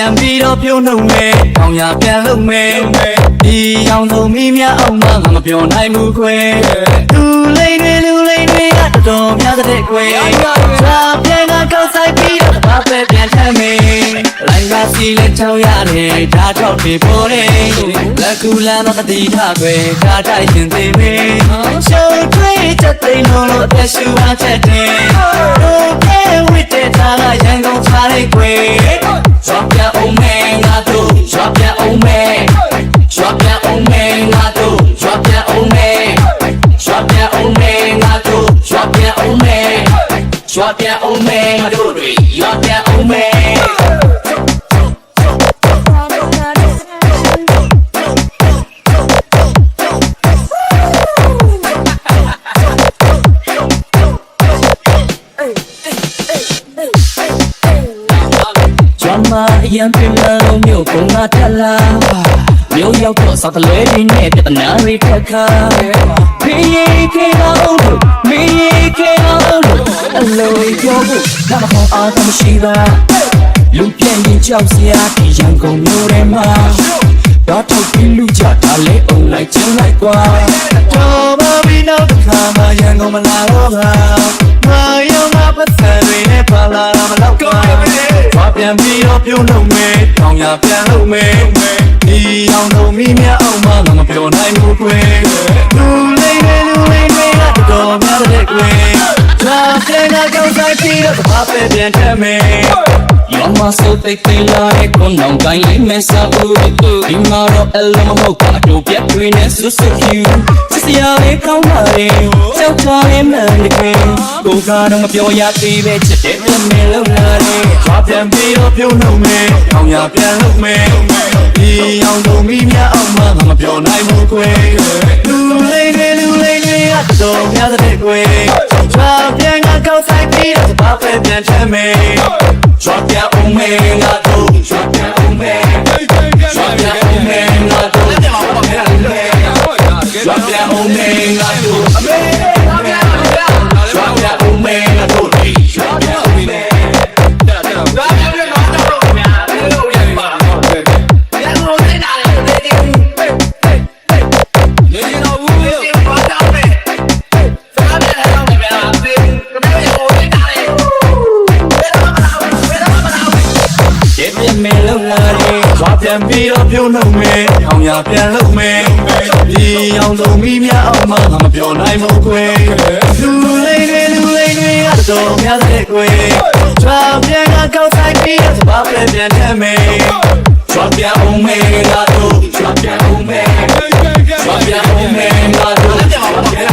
ပြန်ပြီးတော့ပြုံးနှုံမယ်တောင်ရပြန်လုံမယ်ဒီအောင်ဆုံးမိမြအောင်မငါမပြောနိုင်ဘူးခွေလူလိမ့်တွေလူလိမ့်တွေကတော်တော်များတဲ့ခွေသာပြန်ကကောက်ဆိုင်ပြီးတော့ဘာပဲပြန်ထမ်းမယ်လိုင်းကစီလက်ချောင်းရတယ်ဓာတ်တော့ပြေပေါ်တယ်လက်ကူလမ်းတော့တတိထားခွေဓာတ်ထိုက်ရင်သေးမေရှုံးထွေးချက်သိမ်းလို့အသက်ရှူပါချက်တယ် Drop your own man, I do. Drop your own man. ကျွမ်းမအရင်ပြင်လာလို့မြို့ကုန်းကထလာမြို့ရောက်တော့စောက်တလဲရင်းနဲ့ပြဿနာတွေထက်ခါ ဖေးရီခေအောင်လို့မင်းရီခေအောင်လို့အလိုပြောဖို့ငါမခေါ်အားမရှိတာလူပြင်းရင်ကြောက်စရာဒီရန်ကုန်မြို့ထဲမှာတော့ထုတ်ပြီးလူကြတာလေအုံလိုက်ချင်းလိုက်ကွာတော်ပါပြီနောက်တစ်ခါမှရန်ကုန်မလာတော့ပါမယောင်ငါပတ်စံတွေနဲ့ပါလာတာမလောက်ကွာဘာပြန်ပြီးတော့ပြုံးလို့မဲတောင်ရပြန်လို့မဲဒီအောင်လုံးမိမြအောင်မငါမပြောနိုင်ဘူးကွယ် ကောင်းစားပြီးတော့ဘာပဲပြန်ထမ်းမယ်ယောမဆိုတိတ်တိတ်လာတဲ့ကွန်နောင်ကိုင်းလေးမဲစာဦးဒီမှာတော့အလုံးမဟုတ်ပါတို့ပြတ်တွေနဲ့ဆွဆွဖြူစစ်စရာလေးကောင်းပါလေကြောက်ချလေးမှန်တကယ်ကိုကတော့မပြောရသေးပဲချက်တဲ့ပြမဲလုံးလာတယ်ဘာပြန်ပြီးတော့ပြုံးလို့မဲအောင်ရပြန်လို့မဲဒီအောင်တို့မိမြအောင်မငါမပြောနိုင်ဘူးကွယ်လူလေးတွေလူလေးတွေကတော်များတဲ့ကွယ် ဘာပြန်ကကောက်ဆိုင်ပြီးတော့ဘာပဲပြန်ချမ်းမဲ Drop your own man, I do. Drop ပြန်ပြီးတော့ပြုံးလို့မဲ။အောင်ရပြန်လို့မဲ။ဒီအောင်လုံးမိမြအောင်မငါမပြောနိုင်ဘူးကွယ်။လူလေးတွေလူလေးတွေကတော်များတဲ့ကွယ်။ဘာပြန်ကကောက်ဆိုင်ပြီးတော့ဘာပဲပြန်ထမ်းမဲ။ Drop your own man, I do. Drop your own man. Drop your own man, I do.